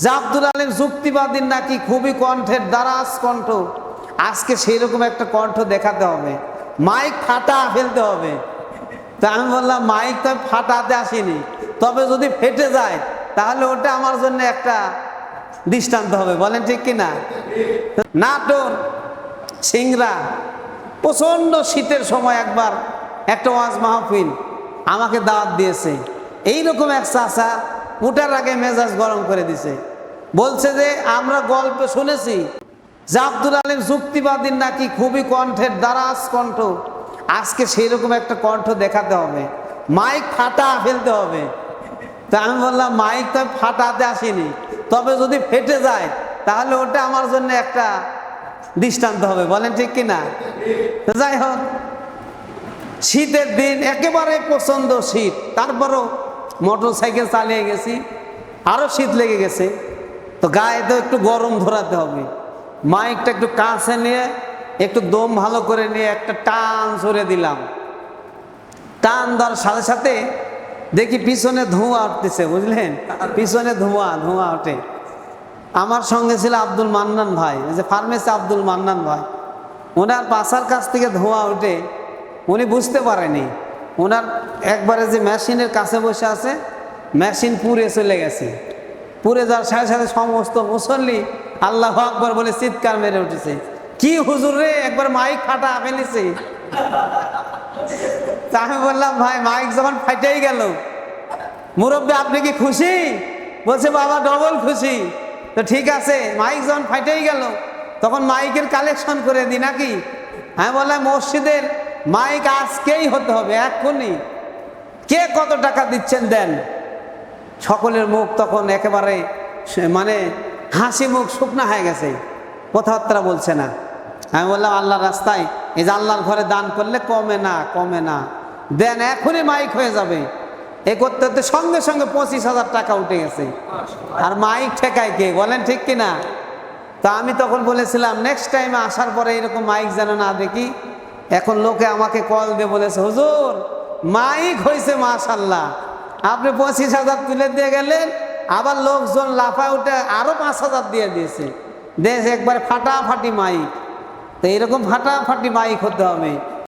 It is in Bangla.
যে আব্দুল আলিম যুক্তিবাদীর নাকি খুবই কণ্ঠের দ্বারাস কণ্ঠ। আজকে সেই রকম একটা কণ্ঠ দেখাতে হবে। মাইক ফাটা ফেলতে হবে। তা আমি বললাম, মাইক তো ফাটাতে আসিনি। তবে যদি ফেটে যায়, তাহলে ওটা আমার জন্য একটা দৃষ্টান্ত হবে। বলেন ঠিক কি না নাটোর সিংরা প্রচণ্ড শীতের সময় একবার একটা ওয়াজ মাহফিল আমাকে দাওয়াত দিয়েছে। এইরকম এক চাষা উঠার আগে মেজাজ গরম করে দিছে। বলছে যে, আমরা গল্প শুনেছি, যে আব্দুল আলিম যুক্তিবাদীর নাকি খুবই কণ্ঠের দ্বারাজ কণ্ঠ। আজকে সেই রকম একটা কণ্ঠ দেখাতে হবে। মাইক ফাটা ফেলতে হবে। তা আমি বললাম, মাইক তো ফাটাতে আসিনি। তবে যদি ফেটে যায়, তাহলে ওটা আমার জন্য একটা দৃষ্টান্ত হবে। বলেন ঠিক কি না তো যাই হোক, শীতের দিন একেবারে পছন্দ শীত। তারপরও মোটর সাইকেল চালিয়ে গেছি আরও শীত লেগে গেছে। তো গায়ে তো একটু গরম ধরাতে হবে। মাইকটা একটু কাছে নিয়ে, একটু দম ভালো করে নিয়ে একটা টান সরে দিলাম। টান দেওয়ার সাথে সাথে দেখি পিছনে ধোঁয়া উঠতেছে, বুঝলেন? পিছনে ধোঁয়া ধোঁয়া ওঠে। আমার সঙ্গে ছিল আব্দুল মান্নান ভাই ওই যে ফার্মেসি আব্দুল মান্নান ভাই। ওনার পাশার কাছ থেকে ধোঁয়া উঠে উনি বুঝতে পারেনি। ওনার একবারে যে মেশিনের কাছে বসে আছে মেশিন পুড়ে চলে গেছে। পুড়ে যাওয়ার সাথে সাথে সমস্ত মুসল্লি আল্লাহ আকবর বলে চিৎকার মেরে উঠেছে। কি হুজুর রে, একবার মাইক ফাটা ফেলেছে। তা আমি বললাম, ভাই, মাইক যখন ফাইটেই গেল, মুরব্বী, আপনি কি খুশি? বলছে, বাবা ডবল খুশি। তো ঠিক আছে, মাইক যখন ফাইটেই গেল, তখন মাইকের কালেকশন করে দিই নাকি? আমি বললাম, মসজিদের মাইক আজকেই হতে হবে, এক্ষুনি। কে কত টাকা দিচ্ছেন দেন? সকলের মুখ তখন একেবারে মানে হাসি মুখ শুকনা হয়ে গেছে। কথাবার্তা বলছে না। আমি বললাম, আল্লাহর রাস্তায় এই যে আল্লাহর ঘরে দান করলে কমে না কমে না। দেন এখনই মাইক হয়ে যাবে। এ করতে করতে সঙ্গে সঙ্গে পঁচিশ হাজার টাকা উঠে গেছে। আর মাইক ঠেকায় কে? বলেন ঠিক কি না তা আমি তখন বলেছিলাম নেক্সট টাইমে আসার পরে এরকম মাইক যেন না দেখি, এখন লোকে আমাকে কল দিয়ে বলেছে, হুজুর, মাইক হয়েছে মাশাল্লাহ। আপনি পঁচিশ হাজার তুলে দিয়ে গেলেন, আবার লোকজন লাফায় উঠে আরও পাঁচ হাজার দিয়ে দিয়েছে। দেশ একবারে ফাটাফাটি মাইক। তো এরকম ফাটাফাটি মাইক হতে হবে।